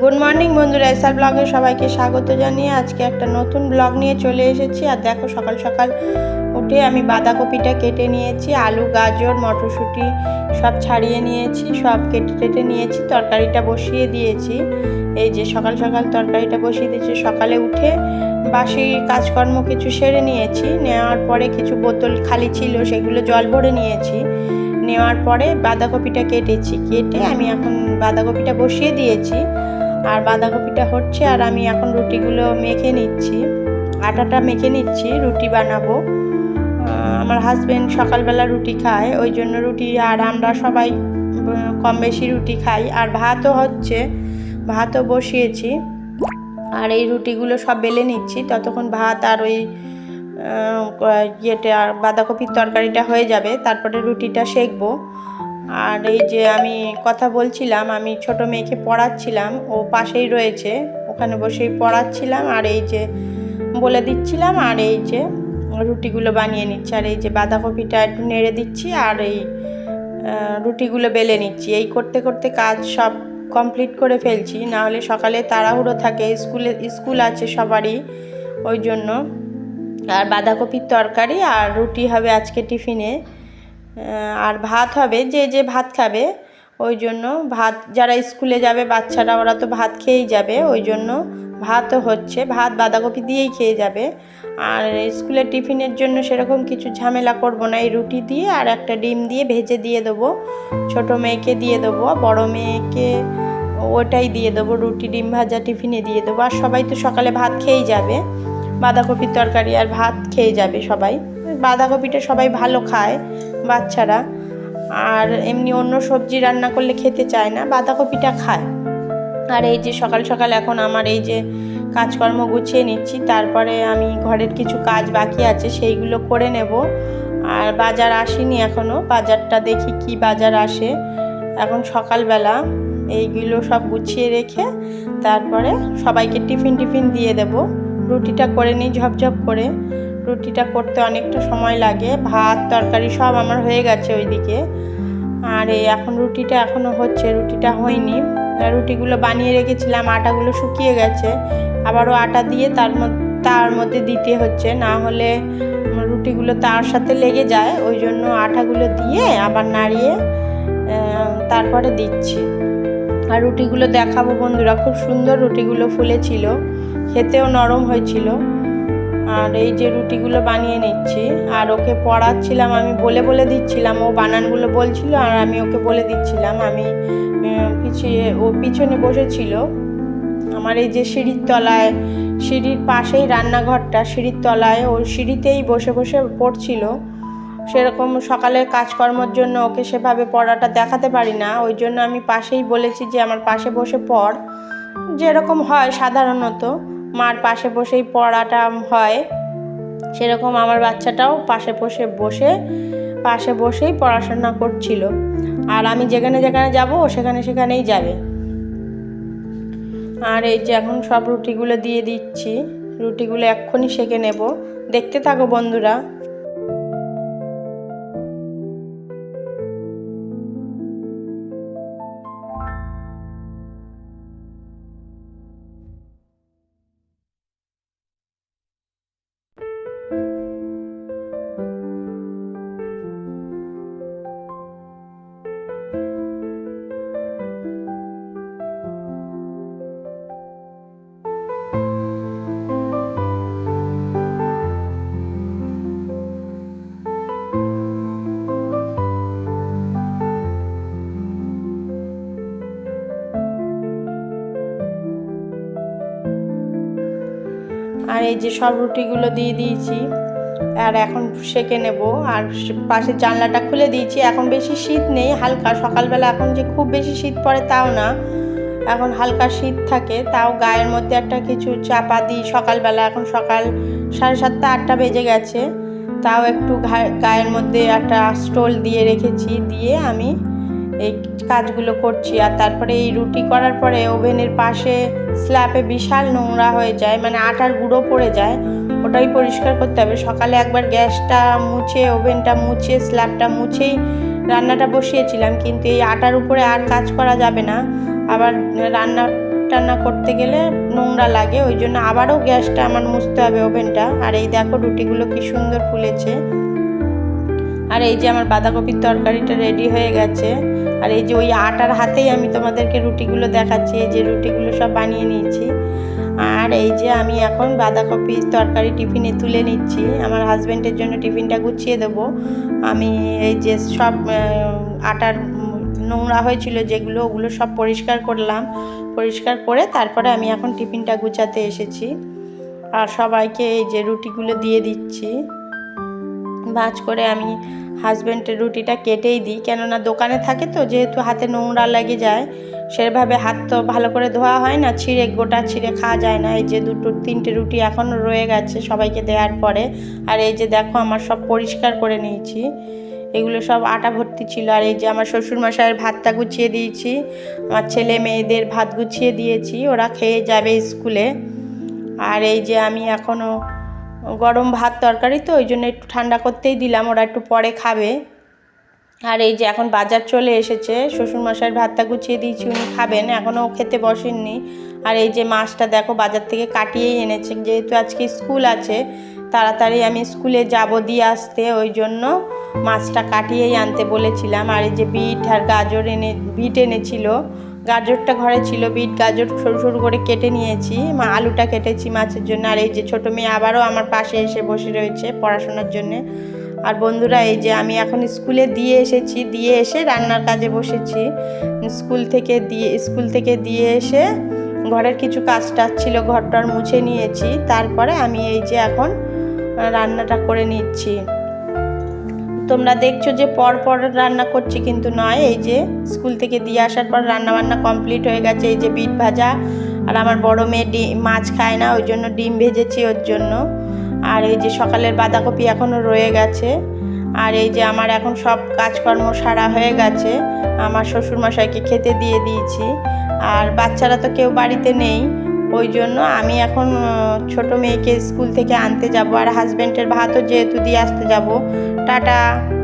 Good morning বন্ধুরা, SR ব্লগে সবাইকে স্বাগত জানিয়ে আজকে একটা নতুন ব্লগ নিয়ে চলে এসেছি। আর দেখো, সকাল সকাল উঠে আমি বাঁধাকপিটা কেটে নিয়েছি, আলু, গাজর, মটরশুঁটি সব ছাড়িয়ে নিয়েছি, সব কেটে টেটে নিয়েছি, তরকারিটা বসিয়ে দিয়েছি। এই যে সকাল সকাল তরকারিটা বসিয়ে দিয়েছি, সকালে উঠে বাসি কাজকর্ম কিছু সেরে নিয়েছি, নেওয়ার পরে কিছু বোতল খালি ছিল, সেগুলো জল ভরে নিয়েছি। নেওয়ার পরে বাঁধাকপিটা কেটেছি, কেটে আমি এখন বাঁধাকপিটা বসিয়ে দিয়েছি। আর বাঁধাকপিটা হচ্ছে, আর আমি এখন রুটিগুলো মেখে নিচ্ছি। আটাটা মেখে নিচ্ছি, রুটি বানাবো। আমার হাজব্যান্ড সকালবেলা রুটি খায়, ওই জন্য রুটি, আর আমরা সবাই কম বেশি রুটি খাই। আর ভাতও হচ্ছে, ভাতও বসিয়েছি। আর এই রুটিগুলো সব বেলে নিচ্ছি, ততক্ষণ ভাত আর ওই ইয়েটা, বাঁধাকপির তরকারিটা হয়ে যাবে। তারপরে রুটিটা সেকবো। আর এই যে আমি কথা বলছিলাম, আমি ছোট মেয়েকে পড়াচ্ছিলাম, ও পাশেই রয়েছে, ওখানে বসেই পড়াচ্ছিলাম, আর এই যে বলে দিচ্ছিলাম, আর এই যে রুটিগুলো বানিয়ে নিচ্ছি, আর এই যে বাঁধাকপিটা একটু নেড়ে দিচ্ছি, আর এই রুটিগুলো বেলে নিচ্ছি। এই করতে করতে কাজ সব কমপ্লিট করে ফেলছি নাহলে সকালে তাড়াহুড়ো থাকে, স্কুলে, স্কুল আছে সবারই ওই জন্য। আর বাঁধাকপির তরকারি আর রুটি হবে আজকে টিফিনে। আর ভাত হবে, যে যে ভাত খাবে, ওই জন্য ভাত, যারা স্কুলে যাবে বাচ্চারা, ওরা তো ভাত খেয়েই যাবে, ওই জন্য ভাতও হচ্ছে, ভাত বাঁধাকপি দিয়েই খেয়ে যাবে। আর স্কুলের টিফিনের জন্য সেরকম কিছু ঝামেলা করব না, এই রুটি দিয়ে আর একটা ডিম দিয়ে ভেজে দিয়ে দেবো, ছোট মেয়েকে দিয়ে দেবো, বড় মেয়েকে ওটাই দিয়ে দেবো, রুটি, ডিম ভাজা, টিফিনে দিয়ে দেবো। আর সবাই তো সকালে ভাত খেয়েই যাবে। বাঁধাকপির তরকারি আর ভাত খেয়ে যাবে সবাই। বাঁধাকপিটা সবাই ভালো খায় বাচ্চারা। আর এমনি অন্য সবজি রান্না করলে খেতে চায় না, বাঁধাকপিটা খায়। আর এই যে সকাল সকাল এখন আমার এই যে কাজকর্ম গুছিয়ে নিচ্ছি, তারপরে আমি ঘরের কিছু কাজ বাকি আছে সেইগুলো করে নেব। আর বাজার আসেনি এখনও বাজারটা দেখি কি বাজার আসে। এখন সকালবেলা এইগুলো সব গুছিয়ে রেখে তারপরে সবাইকে টিফিন টিফিন দিয়ে দেব। রুটিটা করে নিই ঝপঝপ করে। রুটিটা করতে অনেকটা সময় লাগে। ভাত, তরকারি সব আমার হয়ে গেছে ওইদিকে। আর এই এখন রুটিটা এখনও হচ্ছে, রুটিটা হয়নি। রুটিগুলো বানিয়ে রেখেছিলাম, আটাগুলো শুকিয়ে গেছে। আবারও আটা দিয়ে তার মধ্যে তার মধ্যে দিতে হচ্ছে। না হলে রুটিগুলো তার সাথে লেগে যায়। ওই জন্য আটাগুলো দিয়ে আবার নাড়িয়ে তারপরে দিচ্ছি। আর রুটিগুলো দেখাবো বন্ধুরা, খুব সুন্দর রুটিগুলো ফুলেছিল। খেতেও নরম হয়েছিল। আর এই যে রুটিগুলো বানিয়ে নিচ্ছি, আর ওকে পড়াচ্ছিলাম, আমি বলে বলে দিচ্ছিলাম, ও বানানগুলো বলছিল, আর আমি ওকে বলে দিচ্ছিলাম, আমি পিছিয়ে ও পিছনে বসেছিল। আমার এই যে সিঁড়ির তলায়, সিঁড়ির পাশেই রান্নাঘরটা, সিঁড়ির তলায় ও সিঁড়িতেই বসে বসে পড়ছিল। সেরকম সকালের কাজকর্মের জন্য ওকে সেভাবে পড়াটা দেখাতে পারি না, ওই জন্য আমি পাশেই বলেছি যে, আমার পাশে বসে পড়। যেরকম হয় সাধারণত। মার পাশে বসেই পড়াটা হয়, সেরকম আমার বাচ্চাটাও পাশে বসে বসে, পাশে বসেই পড়াশোনা করছিল। আর আমি যেখানে যেখানে যাব, সেখানে সেখানেই যাবে। আর এই যে এখন সব রুটিগুলো দিয়ে দিচ্ছি, রুটিগুলো এক্ষুনি সেঁকে নেব। দেখতে থাকো বন্ধুরা। এই যে সব রুটিগুলো দিয়ে দিয়েছি। আর এখন সেকে নেব। আর পাশের জানলাটা খুলে দিয়েছি। এখন বেশি শীত নেই, হালকা। সকালবেলা এখন যে খুব বেশি শীত পড়ে তাও না। এখন হালকা শীত থাকে। তাও গায়ের মধ্যে একটা কিছু চাপা দিই সকালবেলা। এখন সকাল সাড়ে সাতটা, আটটা বেজে গেছে। তাও একটু গায়ের মধ্যে একটা স্টোল দিয়ে রেখেছি। দিয়ে আমি এই কাজগুলো করছি আর তারপরে এই রুটি করার পরে ওভেনের পাশে স্ল্যাপে বিশাল নোংরা হয়ে যায় মানে আটার গুঁড়ো পড়ে যায়, ওটাই পরিষ্কার করতে হবে। সকালে একবার গ্যাসটা মুছে, ওভেনটা মুছে স্ল্যাবটা মুছেই রান্নাটা বসিয়েছিলাম, কিন্তু এই আটার উপরে আর কাজ করা যাবে না। আবার রান্না টান্না করতে গেলে নোংরা লাগে, ওই জন্য আবারও গ্যাসটা আমার মুছতে হবে ওভেনটা। আর এই দেখো রুটিগুলো কি সুন্দর ফুলেছে। আর এই যে আমার বাঁধাকপির তরকারিটা রেডি হয়ে গেছে। আর এই যে ওই আটার হাতেই আমি তোমাদেরকে রুটিগুলো দেখাচ্ছি, এই যে রুটিগুলো সব বানিয়ে নিয়েছি। আর এই যে আমি এখন বাঁধাকপির তরকারি টিফিনে তুলে নিচ্ছি। আমার হাজব্যান্ডের জন্য টিফিনটা গুছিয়ে দেবো। আমি এই যে সব আটার নোংরা হয়েছিল যেগুলো, ওগুলো সব পরিষ্কার করলাম। পরিষ্কার করে তারপরে আমি এখন টিফিনটা গুছাতে এসেছি। আর সবাইকে এই যে রুটিগুলো দিয়ে দিচ্ছি। ভাঁজ করে আমি হাজব্যান্ডের রুটিটা কেটেই দিই। কেননা দোকানে থাকে তো, যেহেতু হাতে নোংরা লেগে যায়, সেভাবে হাত তো ভালো করে ধোয়া হয় না, ছিঁড়ে, গোটা ছিঁড়ে খাওয়া যায় না। এই যে দুটো, তিনটে রুটি এখনও রয়ে গেছে সবাইকে দেওয়ার পরে। আর এই যে দেখো, আমার সব পরিষ্কার করে নিয়েছি। এগুলো সব আটা ভর্তি ছিল। আর এই যে আমার শ্বশুরমশাইয়ের ভাতটা গুছিয়ে দিয়েছি, আমার ছেলে মেয়েদের ভাত গুছিয়ে দিয়েছি, ওরা খেয়ে যাবে স্কুলে। আর এই যে আমি এখনও গরম ভাত তরকারি তো, ওই জন্য একটু ঠান্ডা করতেই দিলাম, ওরা একটু পরে খাবে। আর এই যে এখন বাজার চলে এসেছে, শ্বশুরমশাইয়ের ভাতটা গুছিয়ে দিয়েছি, উনি খাবেন, এখনও খেতে বসেননি। আর এই যে মাছটা দেখো, বাজার থেকে কাটিয়েই এনেছে, যেহেতু আজকে স্কুল আছে, তাড়াতাড়ি আমি স্কুলে যাব দিয়ে আসতে, ওই জন্য মাছটা কাটিয়েই আনতে বলেছিলাম। আর এই যে বিট আর গাজর এনে, বিট এনেছিল গাজরটা ঘরে ছিল বিট, গাজর সরু সরু করে কেটে নিয়েছি। মা, আলুটা কেটেছি মাছের জন্য। আর এই যে ছোটো মেয়ে আবারও আমার পাশে এসে বসে রয়েছে পড়াশোনার জন্যে। আর বন্ধুরা, এই যে আমি এখন স্কুলে দিয়ে এসেছি, দিয়ে এসে রান্নার কাজে বসেছি। স্কুল থেকে দিয়ে, স্কুল থেকে দিয়ে এসে ঘরের কিছু কাজ টাজ ছিল, ঘরটার মুছে নিয়েছি। তারপরে আমি এই যে এখন রান্নাটা করে নিচ্ছি। তোমরা দেখছ যে পর পর রান্না করছি কিন্তু নয়, এই যে স্কুল থেকে দিয়ে আসার পর রান্না বান্না কমপ্লিট হয়ে গেছে, এই যে বিট ভাজা। আর আমার বড় মেয়ে ডিম মাছ খায় না, ওই জন্য ডিম ভেজেছি ওর জন্য। আর এই যে সকালের বাঁধাকপি এখনও রয়ে গেছে। আর এই যে আমার এখন সব কাজকর্ম সারা হয়ে গেছে, আমার শ্বশুরমশাইকে খেতে দিয়ে দিয়েছি। আর বাচ্চারা তো কেউ বাড়িতে নেই। ওই জন্য আমি এখন ছোট মেয়েকে স্কুল থেকে আনতে যাব আর হাজব্যান্ডের ভাতও যেহেতু দিয়ে আসতে যাব। টাটা।